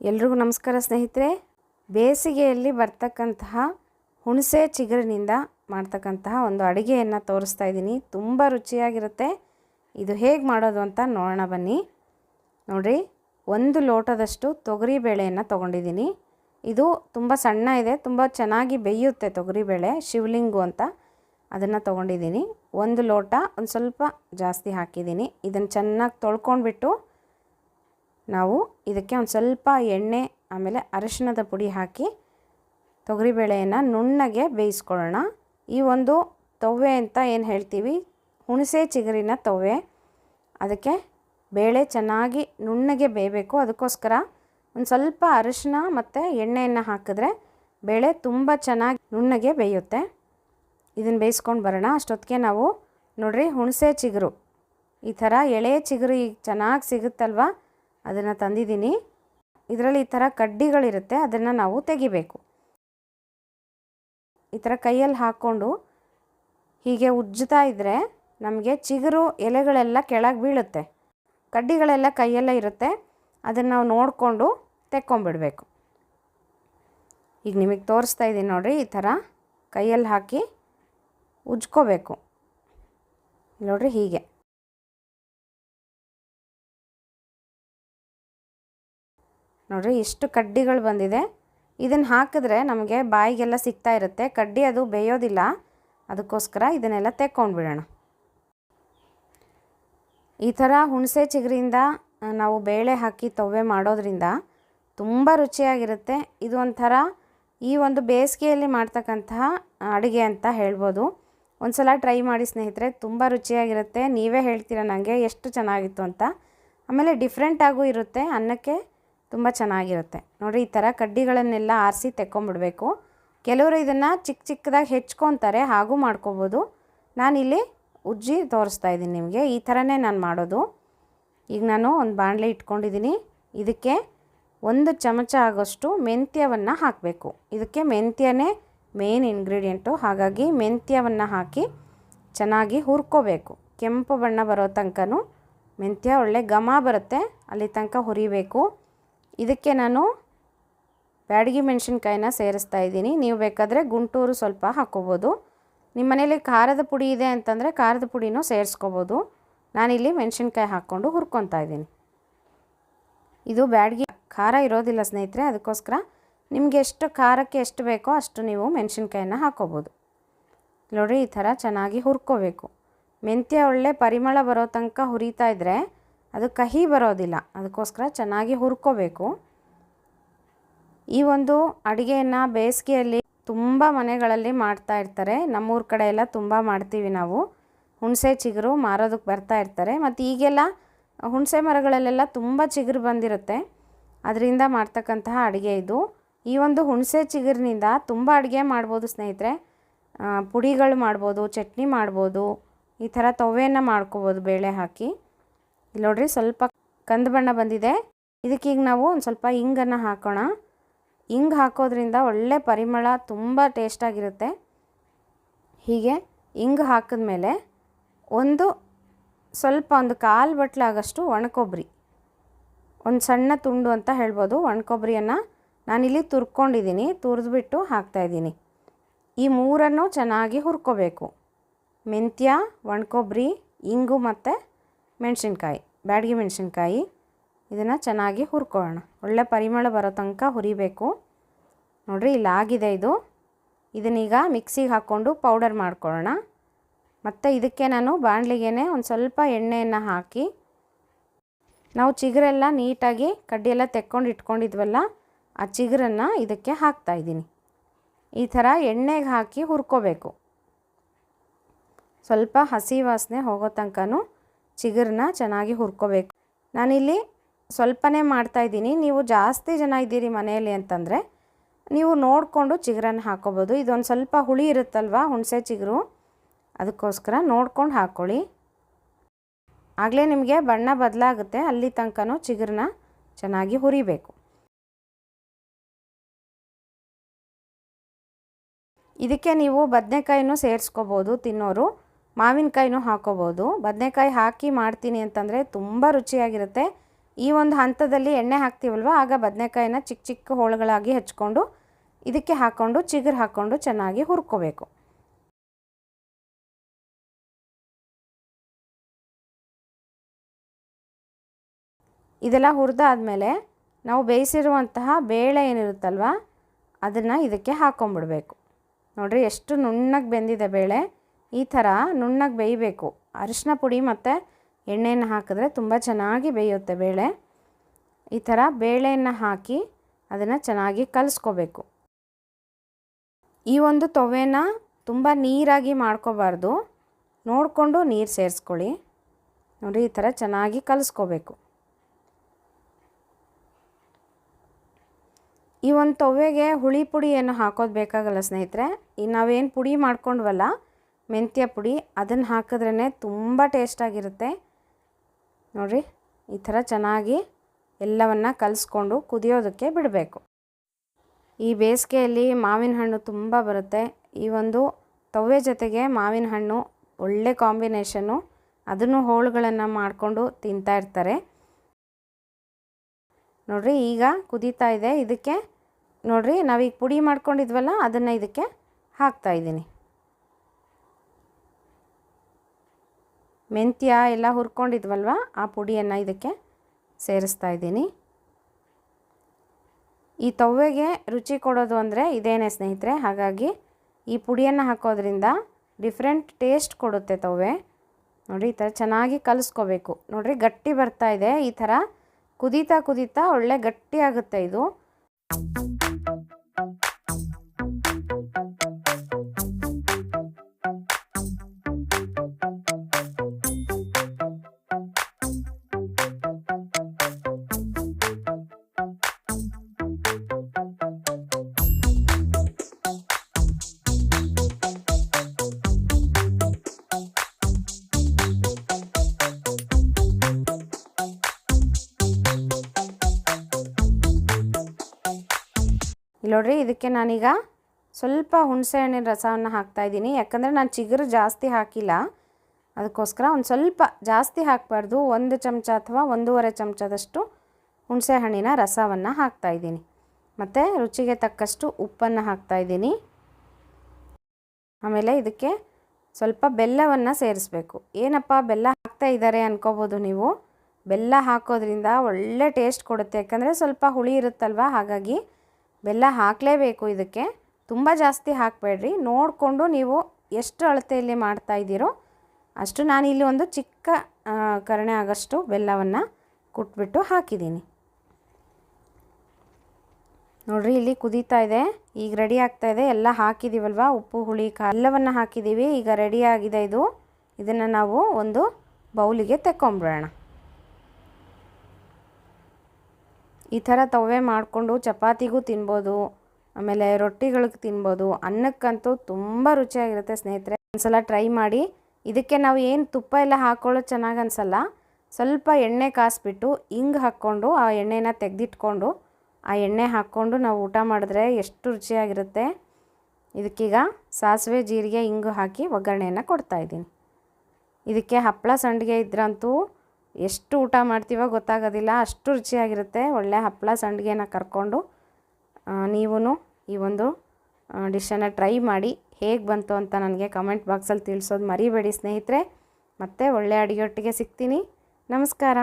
ಎಲ್ರಿಗೂ ನಮಸ್ಕಾರ ಸ್ನೇಹಿತರೆ. ಬೇಸಿಗೆಯಲ್ಲಿ ಬರ್ತಕ್ಕಂತಹ ಹುಣಸೆ ಚಿಗುರಿನಿಂದ ಮಾಡ್ತಕ್ಕಂತಹ ಒಂದು ಅಡುಗೆಯನ್ನು ತೋರಿಸ್ತಾ ಇದ್ದೀನಿ. ತುಂಬ ರುಚಿಯಾಗಿರುತ್ತೆ. ಇದು ಹೇಗೆ ಮಾಡೋದು ಅಂತ ನೋಡೋಣ ಬನ್ನಿ. ನೋಡಿರಿ, ಒಂದು ಲೋಟದಷ್ಟು ತೊಗರಿ ಬೇಳೆಯನ್ನು ತೊಗೊಂಡಿದ್ದೀನಿ. ಇದು ತುಂಬ ಸಣ್ಣ ಇದೆ, ತುಂಬ ಚೆನ್ನಾಗಿ ಬೇಯುತ್ತೆ ತೊಗರಿಬೇಳೆ ಶಿವಲಿಂಗು ಅಂತ. ಅದನ್ನು ತೊಗೊಂಡಿದ್ದೀನಿ. ಒಂದು ಲೋಟ ಒಂದು ಸ್ವಲ್ಪ ಜಾಸ್ತಿ ಹಾಕಿದ್ದೀನಿ. ಇದನ್ನು ಚೆನ್ನಾಗಿ ತೊಳ್ಕೊಂಡ್ಬಿಟ್ಟು ನಾವು ಇದಕ್ಕೆ ಒಂದು ಸ್ವಲ್ಪ ಎಣ್ಣೆ, ಆಮೇಲೆ ಅರಶಿನದ ಪುಡಿ ಹಾಕಿ ತೊಗರಿಬೇಳೆಯನ್ನು ನುಣ್ಣಗೆ ಬೇಯಿಸ್ಕೊಳ್ಳೋಣ. ಈ ಒಂದು ತವ್ವೆ ಅಂತ ಏನು ಹೇಳ್ತೀವಿ? ಹುಣಸೆ ಚಿಗುರಿನ ತವ್ವೆ. ಅದಕ್ಕೆ ಬೇಳೆ ಚೆನ್ನಾಗಿ ನುಣ್ಣಗೆ ಬೇಯಬೇಕು. ಅದಕ್ಕೋಸ್ಕರ ಒಂದು ಸ್ವಲ್ಪ ಅರಶಿನ ಮತ್ತು ಎಣ್ಣೆಯನ್ನು ಹಾಕಿದ್ರೆ ಬೇಳೆ ತುಂಬ ಚೆನ್ನಾಗಿ ನುಣ್ಣಗೆ ಬೇಯುತ್ತೆ. ಇದನ್ನು ಬೇಯಿಸ್ಕೊಂಡು ಬರೋಣ. ಅಷ್ಟೊತ್ತಿಗೆ ನಾವು ನೋಡ್ರಿ ಹುಣಸೆ ಚಿಗುರು. ಈ ಥರ ಎಳೆ ಚಿಗುರು ಈಗ ಚೆನ್ನಾಗಿ ಸಿಗುತ್ತಲ್ವ? ಅದನ್ನು ತಂದಿದ್ದೀನಿ. ಇದರಲ್ಲಿ ಈ ಥರ ಕಡ್ಡಿಗಳಿರುತ್ತೆ, ಅದನ್ನು ನಾವು ತೆಗಿಬೇಕು. ಈ ಥರ ಕೈಯಲ್ಲಿ ಹಾಕ್ಕೊಂಡು ಹೀಗೆ ಉಜ್ಜುತ್ತಾ ಇದ್ದರೆ ನಮಗೆ ಚಿಗುರು ಎಲೆಗಳೆಲ್ಲ ಕೆಳಗೆ ಬೀಳುತ್ತೆ. ಕಡ್ಡಿಗಳೆಲ್ಲ ಕೈಯಲ್ಲೇ ಇರುತ್ತೆ. ಅದನ್ನು ನಾವು ನೋಡಿಕೊಂಡು ತೆಕ್ಕೊಂಬಿಡಬೇಕು. ಈಗ ನಿಮಗೆ ತೋರಿಸ್ತಾ ಇದ್ದೀನಿ ನೋಡಿರಿ, ಈ ಥರ ಕೈಯಲ್ಲಿ ಹಾಕಿ ಉಜ್ಕೋಬೇಕು. ನೋಡಿರಿ ಹೀಗೆ. ನೋಡಿರಿ ಎಷ್ಟು ಕಡ್ಡಿಗಳು ಬಂದಿದೆ. ಇದನ್ನು ಹಾಕಿದ್ರೆ ನಮಗೆ ಬಾಯಿಗೆಲ್ಲ ಸಿಗ್ತಾ ಇರುತ್ತೆ. ಕಡ್ಡಿ ಅದು ಬೇಯೋದಿಲ್ಲ. ಅದಕ್ಕೋಸ್ಕರ ಇದನ್ನೆಲ್ಲ ತೆಕ್ಕೊಂಡ್ಬಿಡೋಣ ಈ ಥರ ಹುಣಸೆ ಚಿಗುರಿಂದ ನಾವು ಬೇಳೆ ಹಾಕಿ ತವ್ವೆ ಮಾಡೋದ್ರಿಂದ ತುಂಬ ರುಚಿಯಾಗಿರುತ್ತೆ. ಇದು ಒಂಥರ ಈ ಒಂದು ಬೇಸಿಗೆಯಲ್ಲಿ ಮಾಡ್ತಕ್ಕಂತಹ ಅಡುಗೆ ಅಂತ ಹೇಳ್ಬೋದು. ಒಂದು ಸಲ ಟ್ರೈ ಮಾಡಿ ಸ್ನೇಹಿತರೆ, ತುಂಬ ರುಚಿಯಾಗಿರುತ್ತೆ. ನೀವೇ ಹೇಳ್ತೀರ ನನಗೆ ಎಷ್ಟು ಚೆನ್ನಾಗಿತ್ತು ಅಂತ. ಆಮೇಲೆ ಡಿಫ್ರೆಂಟಾಗೂ ಇರುತ್ತೆ. ಅನ್ನಕ್ಕೆ ತುಂಬ ಚೆನ್ನಾಗಿರುತ್ತೆ. ನೋಡಿರಿ, ಈ ಥರ ಕಡ್ಡಿಗಳನ್ನೆಲ್ಲ ಆರಿಸಿ ತೆಕ್ಕೊಂಬಿಡಬೇಕು. ಕೆಲವರು ಇದನ್ನು ಚಿಕ್ಕ ಚಿಕ್ಕದಾಗಿ ಹೆಚ್ಕೊತಾರೆ, ಹಾಗೂ ಮಾಡ್ಕೋಬೋದು. ನಾನಿಲ್ಲಿ ಉಜ್ಜಿ ತೋರಿಸ್ತಾ ಇದ್ದೀನಿ ನಿಮಗೆ, ಈ ಥರನೇ ನಾನು ಮಾಡೋದು. ಈಗ ನಾನು ಒಂದು ಬಾಣಲೆ ಇಟ್ಕೊಂಡಿದ್ದೀನಿ. ಇದಕ್ಕೆ ಒಂದು ಚಮಚ ಆಗೋಷ್ಟು ಮೆಂತ್ಯವನ್ನು ಹಾಕಬೇಕು. ಇದಕ್ಕೆ ಮೆಂತ್ಯನೇ ಮೇನ್ ಇಂಗ್ರೀಡಿಯೆಂಟು. ಹಾಗಾಗಿ ಮೆಂತ್ಯವನ್ನು ಹಾಕಿ ಚೆನ್ನಾಗಿ ಹುರ್ಕೋಬೇಕು. ಕೆಂಪು ಬಣ್ಣ ಬರೋ ತನಕನೂ ಮೆಂತ್ಯ ಒಳ್ಳೆ ಘಮ ಬರುತ್ತೆ, ಅಲ್ಲಿ ತನಕ ಹುರಿಬೇಕು. ಇದಕ್ಕೆ ನಾನು ಬ್ಯಾಡಗಿ ಮೆಣಸಿನ್ಕಾಯಿನ ಸೇರಿಸ್ತಾ ಇದ್ದೀನಿ. ನೀವು ಬೇಕಾದರೆ ಗುಂಟೂರು ಸ್ವಲ್ಪ ಹಾಕ್ಕೋಬೋದು. ನಿಮ್ಮ ಮನೇಲಿ ಖಾರದ ಪುಡಿ ಇದೆ ಅಂತಂದರೆ ಖಾರದ ಪುಡಿನೂ ಸೇರಿಸ್ಕೋಬೋದು. ನಾನಿಲ್ಲಿ ಮೆಣಸಿನ್ಕಾಯಿ ಹಾಕ್ಕೊಂಡು ಹುರ್ಕೊತಾ ಇದ್ದೀನಿ. ಇದು ಬ್ಯಾಡಗಿ ಖಾರ ಇರೋದಿಲ್ಲ ಸ್ನೇಹಿತರೆ, ಅದಕ್ಕೋಸ್ಕರ ನಿಮಗೆ ಎಷ್ಟು ಖಾರಕ್ಕೆ ಎಷ್ಟು ಬೇಕೋ ಅಷ್ಟು ನೀವು ಮೆಣಸಿನ್ಕಾಯಿನ ಹಾಕ್ಕೋಬೋದು. ನೋಡಿರಿ ಈ ಥರ ಚೆನ್ನಾಗಿ ಹುರ್ಕೋಬೇಕು. ಮೆಂತ್ಯ ಒಳ್ಳೆ ಪರಿಮಳ ಬರೋ ತನಕ ಹುರಿತಾ ಇದ್ದರೆ ಅದು ಕಹಿ ಬರೋದಿಲ್ಲ. ಅದಕ್ಕೋಸ್ಕರ ಚೆನ್ನಾಗಿ ಹುರ್ಕೋಬೇಕು. ಈ ಒಂದು ಅಡುಗೆಯನ್ನು ಬೇಸಿಗೆಯಲ್ಲಿ ತುಂಬ ಮನೆಗಳಲ್ಲಿ ಮಾಡ್ತಾ ಇರ್ತಾರೆ. ನಮ್ಮೂರ ಕಡೆ ಎಲ್ಲ ತುಂಬ ಮಾಡ್ತೀವಿ ನಾವು. ಹುಣಸೆ ಚಿಗುರು ಮಾರೋದಕ್ಕೆ ಬರ್ತಾ ಇರ್ತಾರೆ. ಮತ್ತು ಈಗೆಲ್ಲ ಹುಣಸೆ ಮರಗಳಲ್ಲೆಲ್ಲ ತುಂಬ ಚಿಗುರು ಬಂದಿರುತ್ತೆ. ಅದರಿಂದ ಮಾಡ್ತಕ್ಕಂತಹ ಅಡುಗೆ ಇದು. ಈ ಒಂದು ಹುಣಸೆ ಚಿಗುರಿನಿಂದ ತುಂಬ ಅಡುಗೆ ಮಾಡ್ಬೋದು ಸ್ನೇಹಿತರೆ. ಪುಡಿಗಳು ಮಾಡ್ಬೋದು, ಚಟ್ನಿ ಮಾಡ್ಬೋದು, ಈ ಥರ ತೊವೆಯನ್ನು ಮಾಡ್ಕೋಬೋದು ಬೇಳೆ ಹಾಕಿ. ಇಲ್ಲಿ ನೋಡ್ರಿ ಸ್ವಲ್ಪ ಕಂದು ಬಣ್ಣ ಬಂದಿದೆ. ಇದಕ್ಕೀಗ ನಾವು ಒಂದು ಸ್ವಲ್ಪ ಇಂಗನ್ನು ಹಾಕೋಣ. ಇಂಗು ಹಾಕೋದ್ರಿಂದ ಒಳ್ಳೆ ಪರಿಮಳ ತುಂಬ ಟೇಸ್ಟಾಗಿರುತ್ತೆ ಹೀಗೆ ಇಂಗ್ ಹಾಕಿದ ಮೇಲೆ ಒಂದು ಸ್ವಲ್ಪ ಒಂದು ಕಾಲು ಬಟ್ಲಾಗಷ್ಟು ಒಣಕೊಬ್ಬರಿ ಒಂದು ಸಣ್ಣ ತುಂಡು ಅಂತ ಹೇಳ್ಬೋದು. ಒಣಕೊಬ್ಬರಿಯನ್ನು ನಾನಿಲ್ಲಿ ತುರ್ಕೊಂಡಿದ್ದೀನಿ, ತುರಿದ್ಬಿಟ್ಟು ಹಾಕ್ತಾಯಿದ್ದೀನಿ ಈ ಮೂರನ್ನು ಚೆನ್ನಾಗಿ ಹುರ್ಕೋಬೇಕು. ಮೆಂತ್ಯ ಒಣಕೊಬ್ಬರಿ ಇಂಗು ಮತ್ತು ಮೆಣಸಿನ್ಕಾಯಿ, ಬ್ಯಾಡಗಿ ಮೆಣಸಿನ್ಕಾಯಿ. ಇದನ್ನು ಚೆನ್ನಾಗಿ ಹುರ್ಕೊಳ್ಳೋಣ. ಒಳ್ಳೆ ಪರಿಮಳ ಬರೋ ತನಕ ಹುರಿಬೇಕು. ನೋಡಿರಿ, ಇಲ್ಲಿ ಆಗಿದೆ ಇದು. ಇದನ್ನೀಗ ಮಿಕ್ಸಿಗೆ ಹಾಕ್ಕೊಂಡು ಪೌಡರ್ ಮಾಡ್ಕೊಳ್ಳೋಣ. ಮತ್ತು ಇದಕ್ಕೆ ನಾನು ಬಾಣಲಿಗೆ ಒಂದು ಸ್ವಲ್ಪ ಎಣ್ಣೆಯನ್ನು ಹಾಕಿ, ನಾವು ಚಿಗುರೆಲ್ಲ ನೀಟಾಗಿ ಕಡ್ಡಿಯೆಲ್ಲ ತೆಕ್ಕೊಂಡು ಇಟ್ಕೊಂಡಿದ್ವಲ್ಲ, ಆ ಚಿಗುರನ್ನು ಇದಕ್ಕೆ ಹಾಕ್ತಾಯಿದ್ದೀನಿ ಈ ಥರ ಎಣ್ಣೆಗೆ ಹಾಕಿ ಹುರ್ಕೋಬೇಕು. ಸ್ವಲ್ಪ ಹಸಿ ವಾಸನೆ ಹೋಗೋ ತನಕನೂ ಚಿಗುರನ್ನ ಚೆನ್ನಾಗಿ ಹುರ್ಕೋಬೇಕು. ನಾನಿಲ್ಲಿ ಸ್ವಲ್ಪನೇ ಮಾಡ್ತಾಯಿದ್ದೀನಿ ನೀವು ಜಾಸ್ತಿ ಜನ ಇದ್ದೀರಿ ಮನೆಯಲ್ಲಿ ಅಂತಂದರೆ ನೀವು ನೋಡಿಕೊಂಡು ಚಿಗುರನ್ನು ಹಾಕೋಬೋದು. ಇದೊಂದು ಸ್ವಲ್ಪ ಹುಳಿ ಇರುತ್ತಲ್ವ? ಹುಣಸೆ ಚಿಗುರು. ಅದಕ್ಕೋಸ್ಕರ ನೋಡ್ಕೊಂಡು ಹಾಕ್ಕೊಳ್ಳಿ ಆಗಲೇ ನಿಮಗೆ ಬಣ್ಣ ಬದಲಾಗುತ್ತೆ. ಅಲ್ಲಿ ತನಕನೂ ಚಿಗುರನ್ನ ಚೆನ್ನಾಗಿ ಹುರಿಬೇಕು. ಇದಕ್ಕೆ ನೀವು ಬದನೆಕಾಯಿನೂ ಸೇರಿಸ್ಕೋಬೋದು ತಿನ್ನೋರು. ಮಾವಿನಕಾಯಿನೂ ಹಾಕೋಬೋದು. ಬದನೆಕಾಯಿ ಹಾಕಿ ಮಾಡ್ತೀನಿ ಅಂತಂದರೆ ತುಂಬ ರುಚಿಯಾಗಿರುತ್ತೆ. ಈ ಒಂದು ಹಂತದಲ್ಲಿ ಎಣ್ಣೆ ಹಾಕ್ತೀವಲ್ವ? ಆಗ ಬದನೆಕಾಯಿನ ಚಿಕ್ಕ ಚಿಕ್ಕ ಹೋಳುಗಳಾಗಿ ಹಚ್ಕೊಂಡು ಇದಕ್ಕೆ ಹಾಕ್ಕೊಂಡು ಚಿಗುರು ಹಾಕ್ಕೊಂಡು ಚೆನ್ನಾಗಿ ಹುರ್ಕೋಬೇಕು. ಇದೆಲ್ಲ ಹುರಿದಾದ್ಮೇಲೆ ನಾವು ಬೇಯಿಸಿರುವಂತಹ ಬೇಳೆ ಏನಿರುತ್ತಲ್ವ? ಅದನ್ನು ಇದಕ್ಕೆ ಹಾಕ್ಕೊಂಬಿಡ್ಬೇಕು ನೋಡಿರಿ, ಎಷ್ಟು ನುಣ್ಣಗೆ ಬೆಂದಿದೆ ಬೇಳೆ. ಈ ಥರ ನುಣ್ಣಗೆ ಬೇಯಬೇಕು. ಅರಿಶಿನ ಪುಡಿ ಮತ್ತು ಎಣ್ಣೆಯನ್ನು ಹಾಕಿದ್ರೆ ತುಂಬ ಚೆನ್ನಾಗಿ ಬೇಯುತ್ತೆ ಬೇಳೆ. ಈ ಥರ ಬೇಳೆಯನ್ನು ಹಾಕಿ ಅದನ್ನು ಚೆನ್ನಾಗಿ ಕಲಿಸ್ಕೋಬೇಕು. ಈ ಒಂದು ತೊವೆನ ತುಂಬ ನೀರಾಗಿ ಮಾಡ್ಕೋಬಾರ್ದು. ನೋಡಿಕೊಂಡು ನೀರು ಸೇರಿಸ್ಕೊಳ್ಳಿ. ನೋಡಿ, ಈ ಥರ ಚೆನ್ನಾಗಿ ಕಲಿಸ್ಕೋಬೇಕು. ಈ ಒಂದು ತೊವೆಗೆ ಹುಳಿ ಪುಡಿ ಏನು ಹಾಕೋದು ಬೇಕಾಗಲ್ಲ ಸ್ನೇಹಿತರೆ. ಈ ನಾವೇನು ಪುಡಿ ಮಾಡ್ಕೊಂಡ್ವಲ್ಲ ಮೆಂತ್ಯ ಪುಡಿ, ಅದನ್ನು ಹಾಕಿದ್ರೇ ತುಂಬ ಟೇಸ್ಟಾಗಿರುತ್ತೆ ನೋಡಿರಿ, ಈ ಥರ ಚೆನ್ನಾಗಿ ಎಲ್ಲವನ್ನು ಕಲಿಸ್ಕೊಂಡು ಕುದಿಯೋದಕ್ಕೆ ಬಿಡಬೇಕು. ಈ ಬೇಸಿಗೆಯಲ್ಲಿ ಮಾವಿನ ಹಣ್ಣು ತುಂಬ ಬರುತ್ತೆ. ಈ ಒಂದು ತವ್ವೆ ಜೊತೆಗೆ ಮಾವಿನ ಹಣ್ಣು ಒಳ್ಳೆ ಕಾಂಬಿನೇಷನ್ನು ಅದನ್ನು ಹೋಳುಗಳನ್ನು ಮಾಡಿಕೊಂಡು ತಿಂತಾ ಇರ್ತಾರೆ. ನೋಡಿರಿ, ಈಗ ಕುದೀತಾ ಇದೆ. ಇದಕ್ಕೆ ನೋಡಿರಿ, ನಾವೀಗ ಪುಡಿ ಮಾಡ್ಕೊಂಡಿದ್ವಲ್ಲ, ಅದನ್ನು ಇದಕ್ಕೆ ಹಾಕ್ತಾ ಇದ್ದೀನಿ. ಮೆಂತ್ಯ ಎಲ್ಲ ಹುರ್ಕೊಂಡಿದ್ವಲ್ವ? ಆ ಪುಡಿಯನ್ನು ಇದಕ್ಕೆ ಸೇರಿಸ್ತಾ ಇದ್ದೀನಿ. ಈ ತವ್ವೆಗೆ ರುಚಿ ಕೊಡೋದು ಅಂದರೆ ಇದೇನೇ ಸ್ನೇಹಿತರೆ, ಹಾಗಾಗಿ ಈ ಪುಡಿಯನ್ನು ಹಾಕೋದ್ರಿಂದ ಡಿಫ್ರೆಂಟ್ ಟೇಸ್ಟ್ ಕೊಡುತ್ತೆ ತವ್ವೆ. ನೋಡಿ, ಈ ಥರ ಚೆನ್ನಾಗಿ ಕಲಿಸ್ಕೋಬೇಕು. ನೋಡಿರಿ, ಗಟ್ಟಿ ಬರ್ತಾ ಇದೆ. ಈ ಥರ ಕುದೀತಾ ಕುದೀತಾ ಒಳ್ಳೆ ಗಟ್ಟಿ ಆಗುತ್ತೆ ಇದು. ಇಲ್ಲಿ ನೋಡ್ರಿ, ಇದಕ್ಕೆ ನಾನೀಗ ಸ್ವಲ್ಪ ಹುಣಸೆ ಹಣ್ಣಿನ ರಸವನ್ನು ಹಾಕ್ತಾಯಿದ್ದೀನಿ ಯಾಕಂದರೆ ನಾನು ಚಿಗುರು ಜಾಸ್ತಿ ಹಾಕಿಲ್ಲ. ಅದಕ್ಕೋಸ್ಕರ ಒಂದು ಸ್ವಲ್ಪ ಜಾಸ್ತಿ ಹಾಕಬಾರ್ದು. ಒಂದು ಚಮಚ ಅಥವಾ ಒಂದೂವರೆ ಚಮಚದಷ್ಟು ಹುಣಸೆ ಹಣ್ಣಿನ ರಸವನ್ನು ಹಾಕ್ತಾಯಿದ್ದೀನಿ ಮತ್ತು ರುಚಿಗೆ ತಕ್ಕಷ್ಟು ಉಪ್ಪನ್ನು ಹಾಕ್ತಾಯಿದ್ದೀನಿ ಆಮೇಲೆ ಇದಕ್ಕೆ ಸ್ವಲ್ಪ ಬೆಲ್ಲವನ್ನು ಸೇರಿಸ್ಬೇಕು. ಏನಪ್ಪ, ಬೆಲ್ಲ ಹಾಕ್ತಾ ಇದ್ದಾರೆ ಅನ್ಕೋಬೋದು ನೀವು. ಬೆಲ್ಲ ಹಾಕೋದ್ರಿಂದ ಒಳ್ಳೆ ಟೇಸ್ಟ್ ಕೊಡುತ್ತೆ. ಯಾಕಂದರೆ ಸ್ವಲ್ಪ ಹುಳಿ ಇರುತ್ತಲ್ವ? ಹಾಗಾಗಿ ಬೆಲ್ಲ ಹಾಕಲೇಬೇಕು ಇದಕ್ಕೆ. ತುಂಬ ಜಾಸ್ತಿ ಹಾಕಬೇಡ್ರಿ. ನೋಡಿಕೊಂಡು ನೀವು ಎಷ್ಟು ಅಳತೆಯಲ್ಲಿ ಮಾಡ್ತಾ ಇದ್ದೀರೋ ಅಷ್ಟು ಇಲ್ಲಿ ಒಂದು ಚಿಕ್ಕ ಕರಣೆ ಆಗಷ್ಟು ಬೆಲ್ಲವನ್ನು ಕುಟ್ಬಿಟ್ಟು ಹಾಕಿದ್ದೀನಿ. ನೋಡಿರಿ, ಇಲ್ಲಿ ಕುದೀತಾ ಇದೆ. ಈಗ ರೆಡಿ ಆಗ್ತಾ ಇದೆ. ಎಲ್ಲ ಹಾಕಿದ್ದೀವಲ್ವ ಉಪ್ಪು, ಹುಳಿ ಖಾ ಎಲ್ಲವನ್ನು ಹಾಕಿದ್ದೀವಿ ಈಗ ರೆಡಿಯಾಗಿದೆ ಇದು. ಇದನ್ನು ನಾವು ಒಂದು ಬೌಲಿಗೆ ತೆಕ್ಕೊಂಬಿಡೋಣ. ಈ ಥರ ತವೆ ಮಾಡಿಕೊಂಡು ಚಪಾತಿಗೂ ತಿನ್ಬೋದು, ಆಮೇಲೆ ರೊಟ್ಟಿಗಳಿಗೆ ತಿನ್ಬೋದು. ಅನ್ನಕ್ಕಂತೂ ತುಂಬ ರುಚಿಯಾಗಿರುತ್ತೆ ಸ್ನೇಹಿತರೆ. ಒಂದ್ಸಲ ಟ್ರೈ ಮಾಡಿ. ಇದಕ್ಕೆ ನಾವು ಏನು ತುಪ್ಪ ಎಲ್ಲ ಹಾಕ್ಕೊಳ್ಳೋದು ಚೆನ್ನಾಗಿ ಅನಿಸಲ್ಲ. ಸ್ವಲ್ಪ ಎಣ್ಣೆ ಕಾಸಿಬಿಟ್ಟು ಹಿಂಗೆ ಹಾಕ್ಕೊಂಡು ಆ ಎಣ್ಣೆನ ತೆಗೆದಿಟ್ಕೊಂಡು ಆ ಎಣ್ಣೆ ಹಾಕ್ಕೊಂಡು ನಾವು ಊಟ ಮಾಡಿದ್ರೆ ಎಷ್ಟು ರುಚಿಯಾಗಿರುತ್ತೆ. ಇದಕ್ಕೀಗ ಸಾಸಿವೆ, ಜೀರಿಗೆ ಹಿಂಗು ಹಾಕಿ ಒಗ್ಗರಣೆಯನ್ನು ಕೊಡ್ತಾಯಿದ್ದೀನಿ ಇದಕ್ಕೆ ಹಪ್ಪಳ ಸಂಡಿಗೆ ಇದ್ರಂತೂ ಎಷ್ಟು ಊಟ ಮಾಡ್ತೀವೋ ಗೊತ್ತಾಗೋದಿಲ್ಲ, ಅಷ್ಟು ರುಚಿಯಾಗಿರುತ್ತೆ. ಒಳ್ಳೆ ಹಪ್ಪಳ ಸಂಡಿಗೆನ ಕರ್ಕೊಂಡು ನೀವೂ ಈ ಒಂದು ಡಿಶನ್ನ ಟ್ರೈ ಮಾಡಿ. ಹೇಗೆ ಬಂತು ಅಂತ ನನಗೆ ಕಮೆಂಟ್ ಬಾಕ್ಸಲ್ಲಿ ತಿಳಿಸೋದು ಮರಿಬೇಡಿ ಸ್ನೇಹಿತರೆ. ಮತ್ತೆ ಒಳ್ಳೆ ಅಡುಗೆಯೊಟ್ಟಿಗೆ ಸಿಗ್ತೀನಿ. ನಮಸ್ಕಾರ.